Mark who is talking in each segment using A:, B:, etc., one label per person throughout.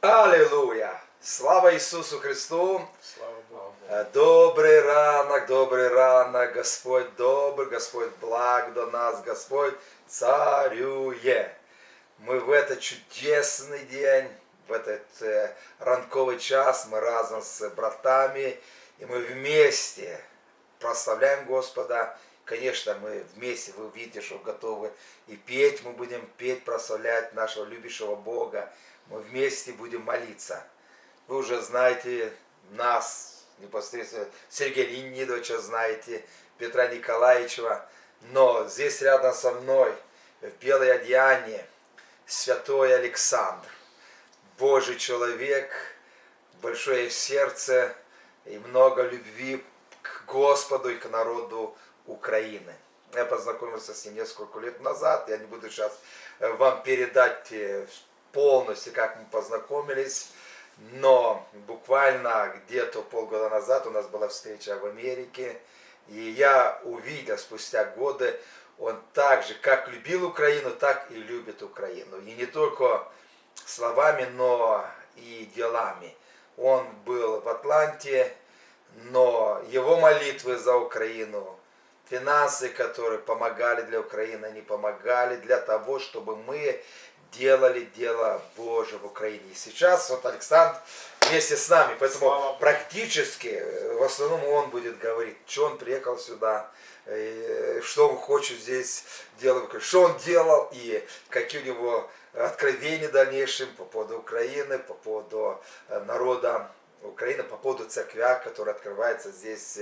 A: Аллилуйя! Слава Ісусу Христу!
B: Слава Богу.
A: Э, Добрый ранок, добрый ранок, Господь добр, Господь благ до нас, Господь царює. Ми в этот чудесний день, в этот э, ранковий час, ми разом з братами, і ми вместе прославляем Господа. Конечно, мы вместе, вы увидите, что готовы и петь, мы будем петь, прославлять нашего любящего Бога. Мы вместе будем молиться. Вы уже знаете нас, непосредственно Сергея Леонидовича знаете, Петра Николаевича, но здесь рядом со мной, в белой одеянии, святой Александр, Божий человек, большое сердце и много любви к Господу и к народу Украины. Я познакомился с ним несколько лет назад, я не буду сейчас э, вам передать э, полностью, как мы познакомились, но буквально где-то полгода назад у нас была встреча в Америке, и я увидел спустя годы, он так же, как любил Украину, так и любит Украину. И не только словами, но и делами. Он был в Атланте, но его молитвы за Украину, финансы, которые помогали для Украины, они помогали для того, чтобы мы делали дело Божие в Украине. И сейчас вот Александр вместе с нами, поэтому
B: Слава
A: практически э, в основном он будет говорить, что он приехал сюда, э, что он хочет здесь делать, что он делал и какие у него откровения дальнейшим по поводу Украины, по поводу э, народа Украины, по поводу церквя, которая открывается здесь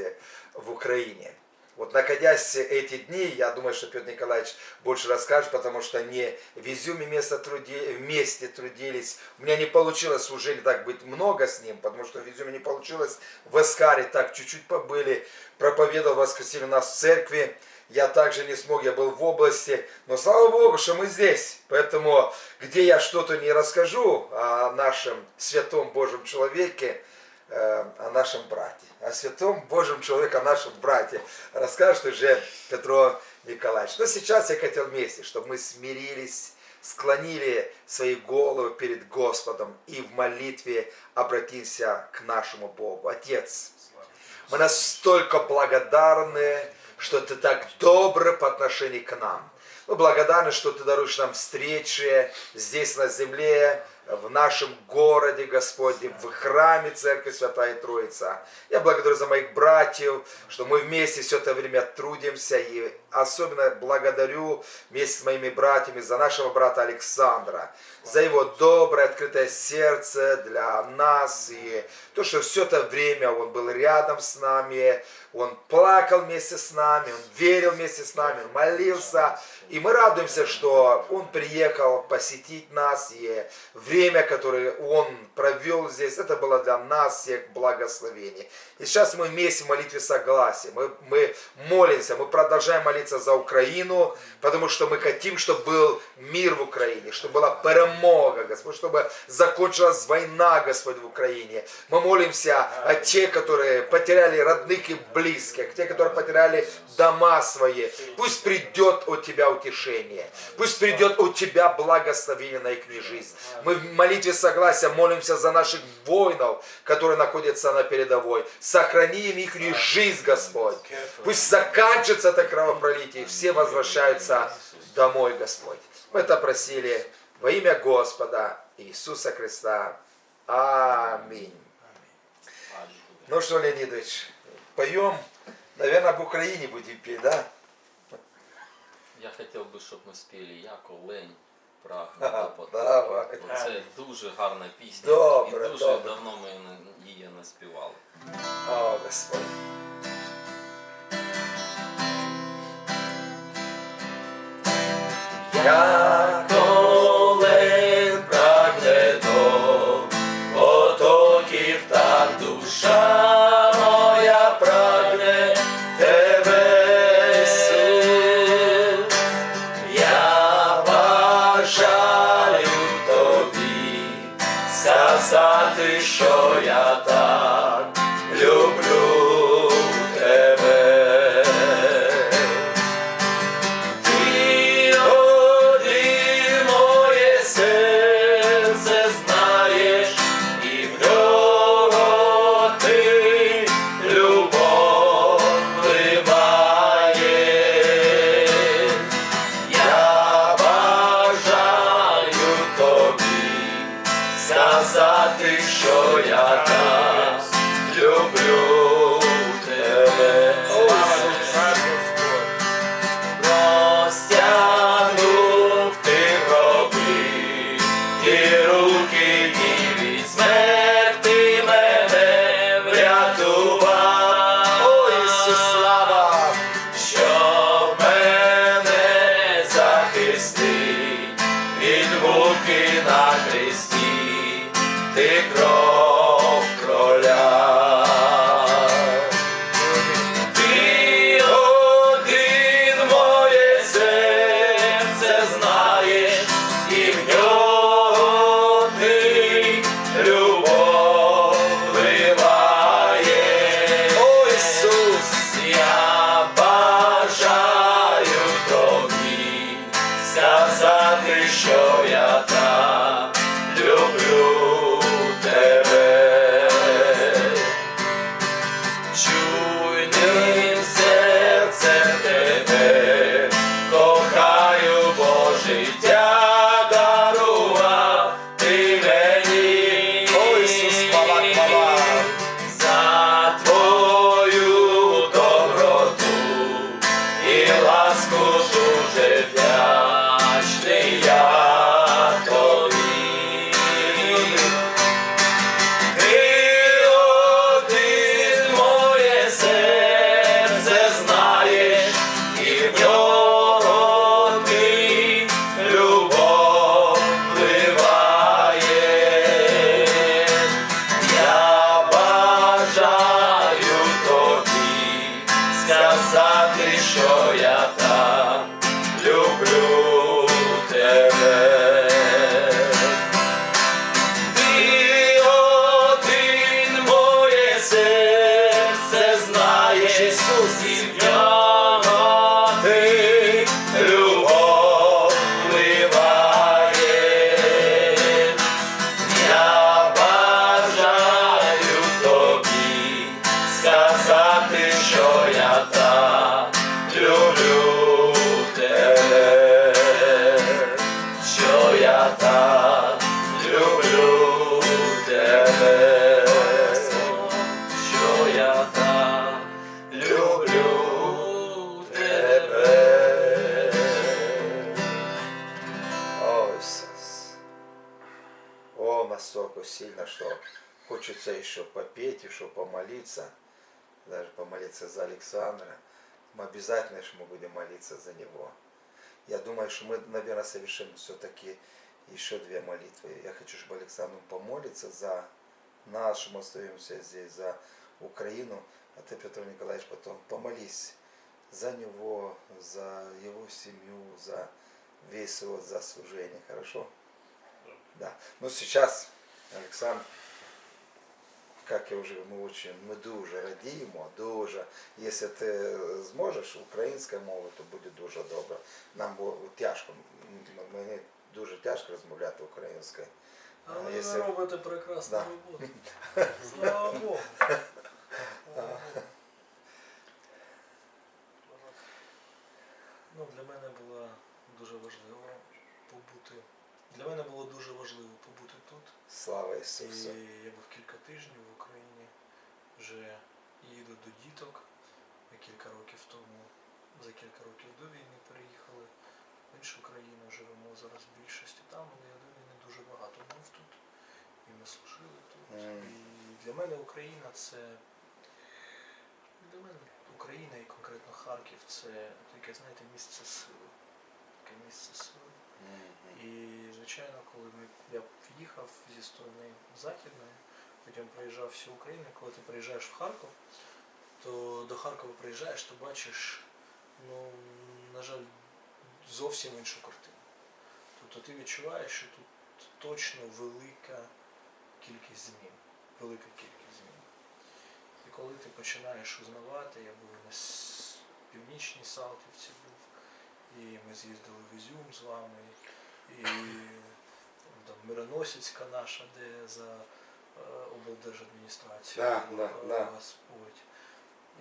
A: в Украине. Вот находясь эти дни, я думаю, что Петр Николаевич больше расскажет, потому что не в Изюме вместе, труди- вместе трудились. У меня не получилось уже так быть много с ним, потому что в Изюме не получилось. В Эскаре так чуть-чуть побыли. Проповедовал в воскресенье у нас в церкви. Я также не смог, я был в области. Но слава Богу, что мы здесь. Поэтому, где я что-то не расскажу о нашем святом Божьем человеке, о нашем брате, о святом Божьем человеке, о нашем брате, расскажет уже Петро Николаевич. Но сейчас я хотел вместе, чтобы мы смирились, склонили свои головы перед Господом и в молитве обратимся к нашему Богу. Отец, мы настолько благодарны, что ты так добр по отношению к нам. Мы благодарны, что ты даруешь нам встречи здесь на земле, в нашем городе, Господи, в храме Церкви Святая Троица. Я благодарю за моих братьев, что мы вместе все это время трудимся. И особенно благодарю вместе с моими братьями за нашего брата Александра, за его доброе, открытое сердце для нас. И то, что все это время он был рядом с нами, он плакал вместе с нами, он верил вместе с нами, он молился. И мы радуемся, что он приехал посетить нас, и время, которое он провел здесь, это было для нас всех благословение. И сейчас мы вместе в молитве согласия, мы, мы молимся, мы продолжаем молиться за Украину, потому что мы хотим, чтобы был мир в Украине, чтобы была перемога, Господь, чтобы закончилась война, Господь, в Украине. Мы молимся о тех, которые потеряли родных и близких, те, которые потеряли дома свои. Пусть придет от Тебя утешение, пусть придет от Тебя благословение на их жизнь. Мы в молитве согласия молимся за наших воинов, которые находятся на передовой. Сохрани им их жизнь, Господь. Пусть заканчивается это кровопролитие, и все возвращаются домой, Господь. Мы это просили во имя Господа Иисуса Христа. Аминь. Ну что, Леонидович, поем, наверное, об Украине будем петь, да?
C: Я хотів би, щоб ми спіли Яко Лень Прагне
A: Ага,
C: до потоку.
A: давай.
C: Це дуже гарна пісня.
A: Добре,
C: і дуже
A: добре.
C: давно ми не- її не співали.
A: О, Господь. Я сказати, що я еще помолиться. Даже помолиться за Александра. Мы обязательно что мы будем молиться за него. Я думаю, что мы, наверное, совершим все-таки еще две молитвы. Я хочу, чтобы Александр помолиться за нас, что мы остаемся здесь, за Украину. А ты, Петр Николаевич, потом помолись за него, за его семью, за весь его заслужение. Хорошо? Да. Ну, сейчас, Александр, как я уже, мы очень, мы дуже радіємо, дуже. Якщо ти зможеш українською мовою, то буде дуже добре. Нам було тяжко, мені дуже тяжко розмовляти українською.
B: Але
A: А
B: ви
A: якщо-
B: робите прекрасну
A: Да.
B: роботу. Слава Богу. Слава Богу. Ну, для мене було дуже важливо побути. Для мене було дуже важливо побути тут.
A: Слава
B: І я був кілька тижнів в Україні. Вже їду до діток. Ми кілька років тому, за кілька років до війни переїхали в іншу країну, живемо зараз в більшості там, але я до війни дуже багато був тут. І ми служили тут.
A: Мгм.
B: І для мене Україна це. Для мене Україна і конкретно Харків це таке, знаєте, місце сили. Таке місце сили.
A: Мгм.
B: І, звичайно, коли ми, я їхав зі сторони західної, потім проїжджав всю Україну, коли ти приїжджаєш в Харків, то до Харкова приїжджаєш, то бачиш, ну, на жаль, зовсім іншу картину. Тобто ти відчуваєш, що тут точно велика кількість змін. Велика кількість змін. І коли ти починаєш узнавати, я був на північній Салтівці був, і ми з'їздили в Ізюм з вами, і там Мироносицька наша, де за е, облдержадміністрацією
A: Да, да,
B: е,
A: да.
B: Господь.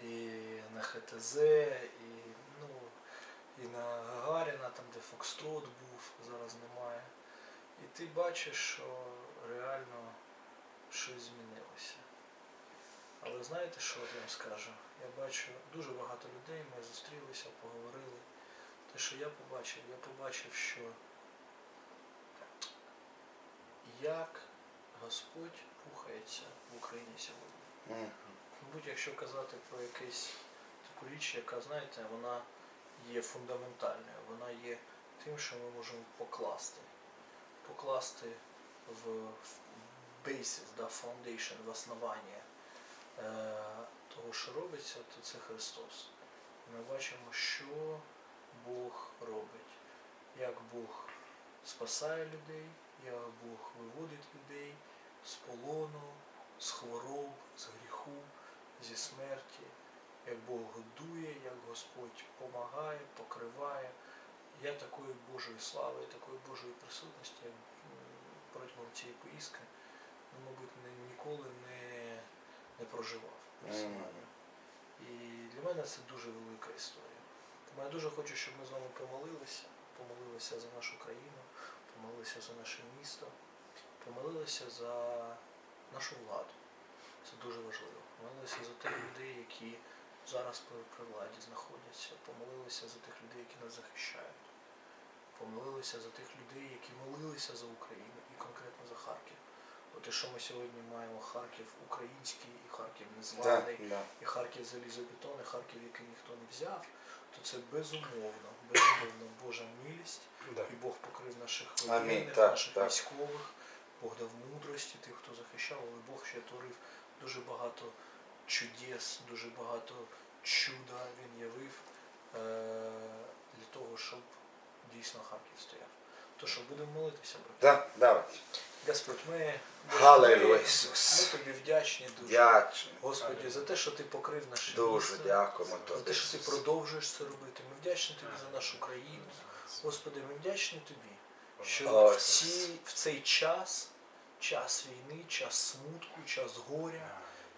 B: І на ХТЗ, і, ну, і на Гагаріна, там де Фокстрот був, зараз немає. І ти бачиш, що реально щось змінилося. Але знаєте, що я вам скажу? Я бачу дуже багато людей, ми зустрілися, поговорили. Те, що я побачив, я побачив, що як Господь рухається в Україні сьогодні. Мабуть, якщо казати про якусь таку річ, яка, знаєте, вона є фундаментальною, вона є тим, що ми можемо покласти. Покласти в, в basis, да, foundation, в основання е, того, що робиться, то це Христос. Ми бачимо, що Бог робить, як Бог спасає людей, як Бог виводить людей з полону, з хвороб, з гріху, зі смерті, як Бог годує, як Господь помагає, покриває. Я такої Божої слави, такої Божої присутності протягом цієї поїздки, ну, мабуть, не- ніколи не, не проживав персонально. І для мене це дуже велика історія. Тому я дуже хочу, щоб ми з вами помолилися, помолилися за нашу країну, помолилися за наше місто, помолилися за нашу владу. Це дуже важливо. Помолилися за тих людей, які зараз при, владі знаходяться, помолилися за тих людей, які нас захищають. Помолилися за тих людей, які молилися за Україну і конкретно за Харків. Те, що ми сьогодні маємо Харків український і Харків
A: Да, да.
B: і Харків залізобетон, і Харків, який ніхто не взяв, то це безумовно, безумовно Божа милість,
D: Да.
B: і Бог покрив наших воєнних, наших
A: так.
B: військових, Бог дав мудрості тих, хто захищав, але Бог ще творив дуже багато чудес, дуже багато чуда він явив е- для того, щоб дійсно Харків стояв. То що, будемо молитися, брат?
A: Да, давайте.
B: Господь, ми,
A: Алілуя,
B: ми,
A: Ісус.
B: ми тобі вдячні дуже.
A: Дячний.
B: Господі, за те, що ти покрив наше
A: Дуже
B: місто,
A: дякуємо
B: за
A: тобі.
B: те, що ти
A: Ісус.
B: продовжуєш це робити. Ми вдячні тобі за нашу країну. Господи, ми вдячні тобі, що
A: О,
B: в, ці, в цей час, час війни, час смутку, час горя,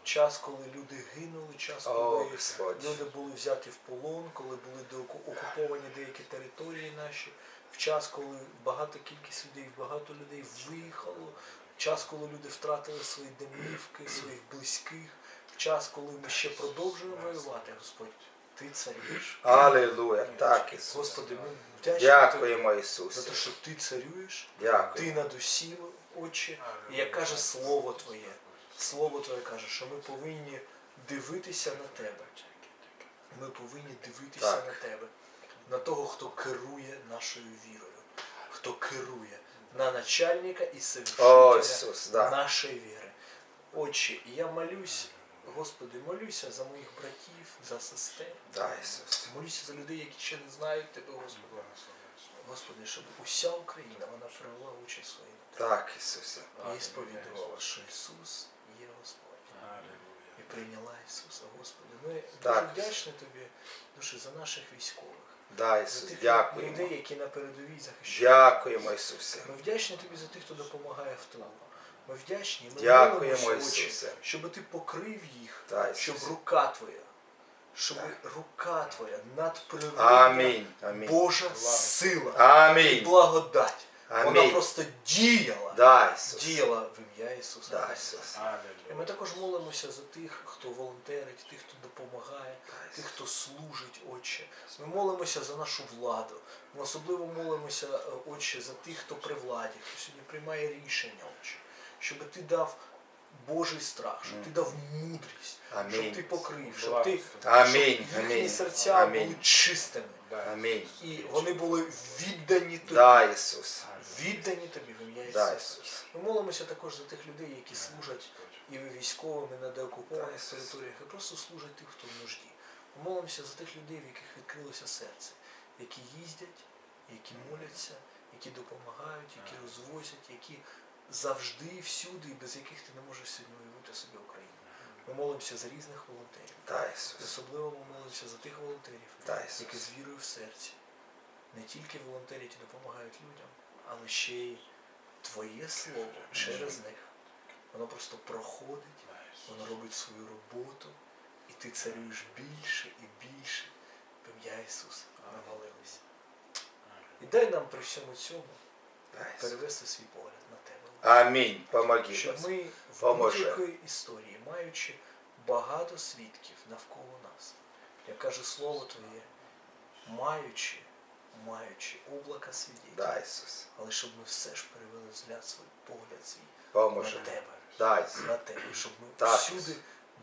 B: час, коли люди гинули, час,
A: О,
B: коли
A: Господь.
B: люди були взяті в полон, коли були деоку- окуповані деякі території наші, в час, коли багата кількість людей, багато людей виїхало, в час, коли люди втратили свої домівки, своїх близьких, в час, коли ми ще продовжуємо воювати, Господь, ти царюєш.
A: Алілуя. Так, Ісус.
B: Господи, ми вдячні
A: Дякуємо,
B: Тобі за те, що ти царюєш,
A: Дякую.
B: ти над усім, Отче, і як каже Слово Твоє, Слово Твоє каже, що ми повинні дивитися на Тебе. Ми повинні дивитися
A: Так.
B: на Тебе, на того, хто керує нашою вірою, хто керує, на начальника і совершителя
A: да.
B: нашої віри. Отче, і я молюсь, Господи, молюся за моїх братів, за сестер.
A: Да, Ісус.
B: Молюся за людей, які ще не знають Тебе, Господи. Господи, щоб уся Україна вона привела очі свої на Тебе.
A: Так, Ісусе.
B: І сповідувала, що Ісус є Господь. І прийняла Ісуса, Господи. Ми
A: Так.
B: дуже вдячні Тобі, дуже за наших військових,
A: Да, Ісус.
B: тих
A: Дякуємо.
B: людей, які на передовій захищають.
A: Дякуємо, Ісусе.
B: Ми вдячні Тобі за тих, хто допомагає в тому. Ми вдячні, ми
A: Дякуємо,
B: Отче, щоб Ти покрив їх,
A: Да,
B: щоб рука Твоя, щоб
A: да.
B: рука Твоя надприродна
A: Амінь. Амінь.
B: Божа сила і
A: Амінь.
B: Вона просто діяла.
A: Да, Ісус.
B: Діяла в ім'я Ісуса.
A: Да,
B: Христа.
A: Ісус.
B: І ми також молимося за тих, хто волонтерить, тих, хто допомагає, тих, хто служить, Отче. Ми молимося за нашу владу. Ми особливо молимося, е, Отче, за тих, хто при владі, хто сьогодні приймає рішення, Отче. Щоб ти дав Божий страх, щоб ти дав мудрість, щоб ти покрив, щоб ти
A: Амінь.
B: щоб їхні
A: Амінь.
B: серця
A: Амінь.
B: були чистими.
A: Амінь.
B: І вони були віддані тобі.
A: Да, Ісус.
B: Віддані тобі в ім'я
A: Да, Ісус.
B: Ми молимося також за тих людей, які служать і військовими на деокупованих
A: Ісус.
B: територіях, і просто служать тих, хто в нужді. Ми молимося за тих людей, в яких відкрилося серце, які їздять, які моляться, які допомагають, які розвозять, які завжди всюди, і без яких ти не можеш сьогодні уявити собі Україну. Ми молимося за різних волонтерів.
A: Да, Ісус.
B: Особливо ми молимося за тих волонтерів,
A: Да, Ісус.
B: які з вірою в серці не тільки волонтерять і допомагають людям, але ще й Твоє слово через них. Воно просто проходить, воно робить свою роботу, і ти царюєш більше і більше. Ім'я Ісуса ми молилися. І дай нам при всьому цьому перевести свій погляд
A: Аминь. Помоги,
B: Щоб
A: Господь.
B: ми в
A: Поможе.
B: будь-якій історії, маючи багато свідків навколо нас, як каже слово Твоє, маючи, маючи облака свідків,
A: Да, Иисус.
B: але щоб ми все ж перевели взгляд свій, погляд свій
A: Поможи.
B: на тебе,
A: Да, Иисус.
B: на тебе, щоб ми
A: Так.
B: всюди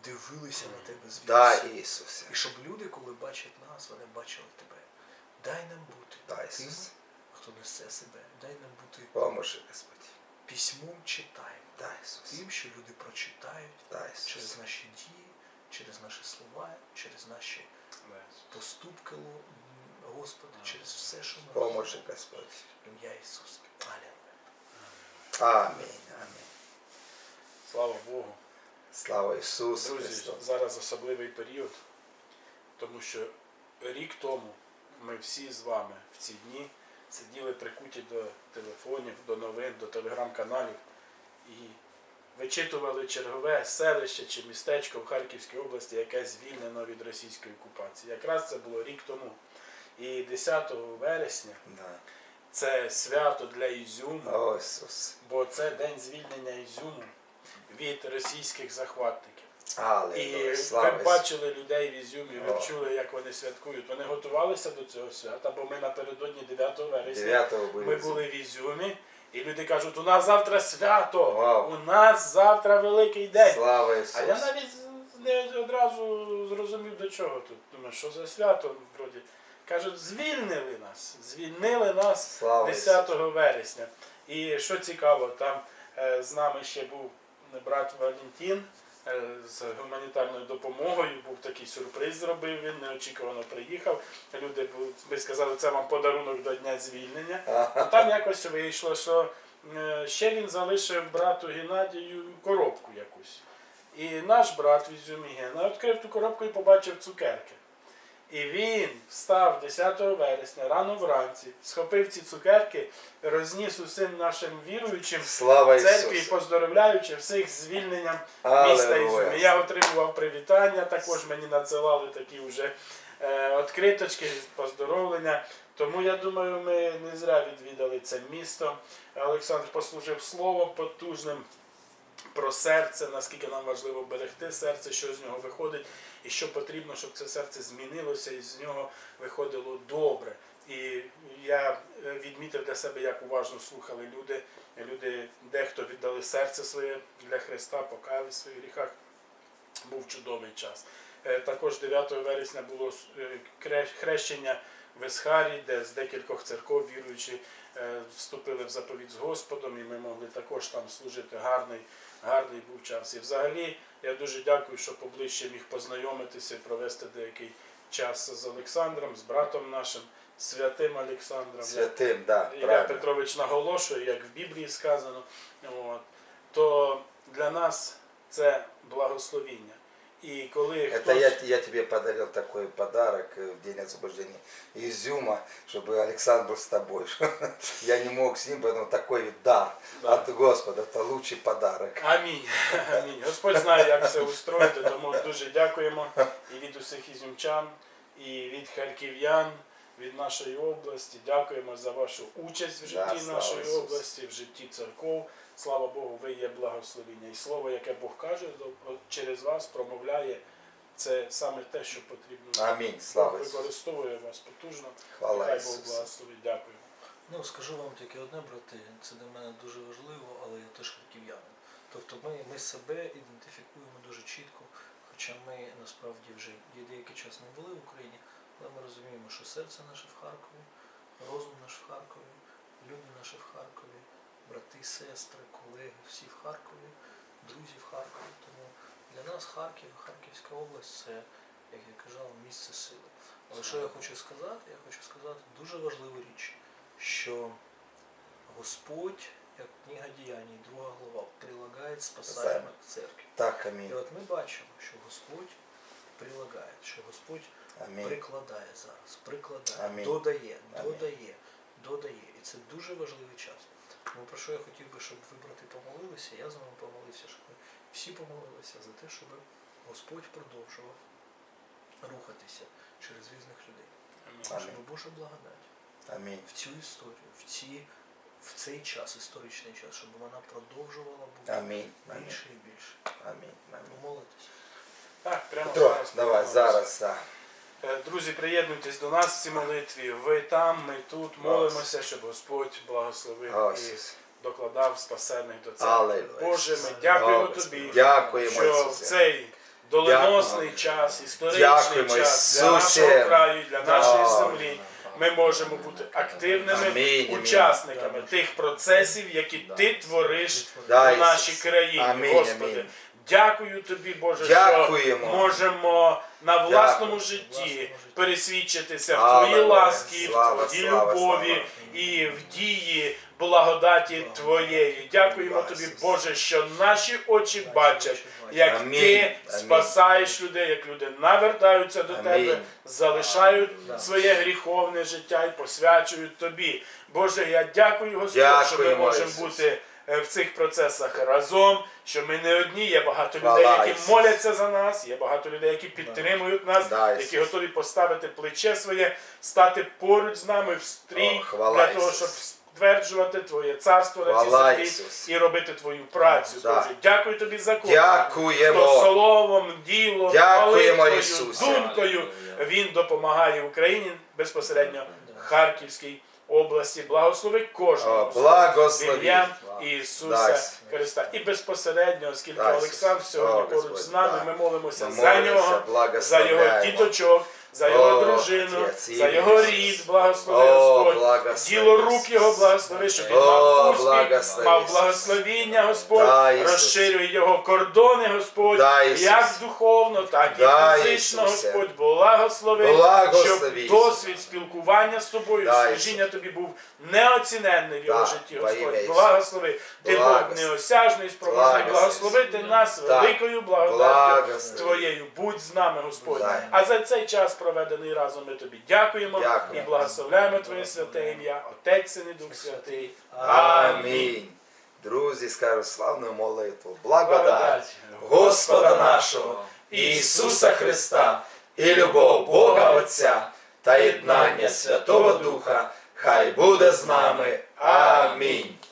B: дивилися на тебе
A: Да,
B: звідси.
A: Иисусе.
B: І щоб люди, коли бачать нас, вони бачили тебе. Дай нам бути
A: Да,
B: тими,
A: Иисус.
B: хто несе себе. Дай нам бути
A: Поможи, Господь.
B: Письмом читаємо.
A: Да,
B: Тим, що люди прочитають
A: Да,
B: через наші дії, через наші слова, через наші поступки, Господи, через все, що ми
A: Поможи, Господь.
B: Ім'я Ісуса. Алілуя.
A: Аминь. Аминь.
D: Слава Богу.
A: Слава Иисусу
D: Друзі, зараз особливий період, тому що рік тому ми всі з вами в ці дні сиділи прикуті до телефонів, до новин, до телеграм-каналів і вичитували чергове селище чи містечко в Харківській області, яке звільнено від російської окупації. Якраз це було рік тому. І 10 вересня
A: Да.
D: це свято для Ізюму. Бо це день звільнення Ізюму від російських захватників. І
A: Аллилуйя.
D: ви бачили людей в Ізюмі, ви
A: О.
D: чули, як вони святкують. Вони готувалися до цього свята, бо ми напередодні 9 вересня
A: 9 были.
D: ми були в Ізюмі, і люди кажуть, у нас завтра свято,
A: Вау.
D: у нас завтра великий день.
A: Слава
D: А я навіть не одразу зрозумів, до чого тут. Думаю, що за свято вроді. Кажуть, звільнили нас, звільнили нас
A: Слава
D: 10 вересня. І що цікаво, там е, з нами ще був брат Валентин з гуманітарною допомогою. Був такий сюрприз зробив. Він неочікувано приїхав. Люди ми сказали, це вам подарунок до Дня звільнення. А там якось вийшло, що е, ще він залишив брату Геннадію коробку якусь. І наш брат Візюмігена Ізюмі відкрив ту коробку і побачив цукерки. І він встав 10 вересня рано вранці, схопив ці цукерки, розніс усім нашим віруючим
A: Слава
D: церкві,
A: Ісусу.
D: поздоровляючи всіх з звільненням міста Ізюмі. Я отримував привітання, також мені надсилали такі вже е, відкриточки, поздоровлення. Тому я думаю, ми не зря відвідали це місто. Олександр послужив словом потужним про серце, наскільки нам важливо берегти серце, що з нього виходить, і що потрібно, щоб це серце змінилося і з нього виходило добре. І я е, відмітив для себе, як уважно слухали люди. Люди, дехто віддали серце своє для Христа, покаялись в своїх гріхах. Був чудовий час. Е, Також 9 вересня було е, хрещення в Есхарі, де з декількох церков віруючі вступили в заповідь з Господом, і ми могли також там служити. Гарний, гарний був час. І взагалі я дуже дякую, що поближче міг познайомитися і провести деякий час з Олександром, з братом нашим, святим Олександром.
A: Святим, да,
D: Ілля
A: правильно.
D: Петрович наголошує, як в Біблії сказано, от, то для нас це благословіння. І коли
A: Это
D: хтось...
A: я, я тебе подарил такой подарок э, в день освобождения изюма, чтобы Александр был с тобой. Я не мог с ним, поэтому такой дар
D: Да.
A: от Господа. Это лучший подарок.
D: Амінь. Амінь. Господь знає, як все устроїти, тому дуже дякуємо і від усіх ізюмчан, і від харків'ян, від нашої області. Дякуємо за вашу участь в
A: Да,
D: житті
A: слава
D: нашої
A: Ісусу.
D: області, в житті церков. Слава Богу, ви є благословіння. І слово, яке Бог каже, через вас промовляє. Це саме те, що потрібно.
A: Амінь. Слава Ісусу.
D: використовує вас потужно.
A: Хвала
D: Нехай Бог благословить. Дякую.
B: Ну, скажу вам тільки одне, брати, це для мене дуже важливо, але я теж харків'янин. Тобто ми, ми себе ідентифікуємо дуже чітко, хоча ми насправді вже є деякий час не були в Україні, але ми розуміємо, що серце наше в Харкові, розум наш в Харкові, люди наші в Харкові, брати, сестри, колеги, всі в Харкові, друзі в Харкові. Тому для нас Харків, Харківська область це, як я казав, місце сили. Але що я хочу сказати? Я хочу сказати дуже важливу річ що Господь, як книга діянь, друга глава, прилагає спасаємо к церкві.
A: Так,
B: І от ми бачимо, що Господь прилагає, що Господь
A: Аминь.
B: прикладає зараз, прикладає,
A: Амінь.
B: додає,
A: Амінь.
B: додає, додає. І це дуже важливий час. Тому про що я хотів би, щоб ви, брати, помолилися, я з вами помолився, щоб ми всі помолилися за те, щоб Господь продовжував рухатися через різних людей.
D: Амінь.
B: Щоб Божа благодать
A: Аминь.
B: в цю історію, в ці в цей час, історичний час, щоб вона продовжувала бути
A: Амінь. Амінь.
B: більше і більше.
A: Амінь. Амінь.
B: Помолитесь.
D: Так, прямо
A: Петро,
D: зараз.
A: давай, зараз, да.
D: Е, Друзі, приєднуйтесь до нас в цій молитві. Ви там, ми тут. Молимося, щоб Господь благословив і докладав спасених до церкви. Боже, ми дякуємо Тобі,
A: Дякуємо,
D: що в цей доленосний час, історичний час для нашого краю, для нашої землі. Ми можемо бути активними
A: Амінь, амінь.
D: учасниками тих процесів, які ти твориш
A: Да,
D: в нашій країні.
A: Амінь,
D: Господи,
A: амінь.
D: Дякую тобі, Боже,
A: Дякуємо.
D: що можемо на власному
A: Дякую.
D: житті пересвідчитися в
A: Аллилуйя.
D: твоїй ласкі,
A: Слава,
D: в твоїй
A: слава,
D: любові
A: слава.
D: і в дії благодаті Твоєї. Дякуємо
A: Слава
D: тобі, Боже, що наші очі бачать, як
A: Амінь.
D: ти
A: Амінь.
D: спасаєш людей, як люди навертаються до
A: Амінь.
D: тебе, залишають
B: Да.
D: своє гріховне життя і посвячують тобі. Боже, я дякую, Господь, що ми можемо
A: Ісус.
D: бути е, в цих процесах разом, що ми не одні, є багато людей, які моляться за нас, є багато людей, які підтримують нас, які готові поставити плече своє, стати поруч з нами в стрій для того, щоб стверджувати Твоє царство на цій землі і робити Твою працю. Боже, дякую тобі за.
A: Дякуємо.
D: словом, ділом,
A: Дякуємо,
D: молитвою, думкою він допомагає Україні безпосередньо Харківській області. Благослови кожного. Ім'я. Ісуса Христа. І безпосередньо, оскільки
A: Да,
D: Олександр сьогодні
A: О,
D: поруч з нами,
A: да.
D: ми молимося
A: Ми
D: за
A: молимося,
D: нього, за його діточок, за його
A: О,
D: дружину,
A: Отець,
D: за його
A: Ісус.
D: рід, благослови
A: О,
D: Господь.
A: благослови,
D: Діло рук його благослови, щоб він
A: О,
D: мав успіх,
A: благослови,
D: мав благословіння, Господь,
A: Да, Ісус.
D: розширює його кордони, Господь,
A: Да, Ісус.
D: як духовно, так і
A: Да,
D: фізично,
A: Ісусе.
D: Господь, благослови,
A: Благослови,
D: щоб
A: Ісус.
D: досвід спілкування з тобою,
A: Да,
D: служіння тобі був неоціненний в його
A: Да,
D: житті,
A: во ім'я
D: Господь.
A: Ісуса.
D: Благослови. Ти Бог
A: Благослови.
D: неосяжний, спроможний
A: Благослови.
D: благословити нас
A: Да.
D: великою благодаттю
A: Благослови.
D: Твоєю. Будь з нами, Господь.
A: Да.
D: А за цей час проведений разом ми тобі дякуємо
A: Дякую.
D: і благословляємо Твоє святе ім'я, Отець, Син і Дух Святий.
A: Амінь. Друзі, скажу славну молитву.
D: Благодать
A: Господа нашого Ісуса Христа і любов Бога Отця та єднання Святого Духа хай буде з нами. Амінь.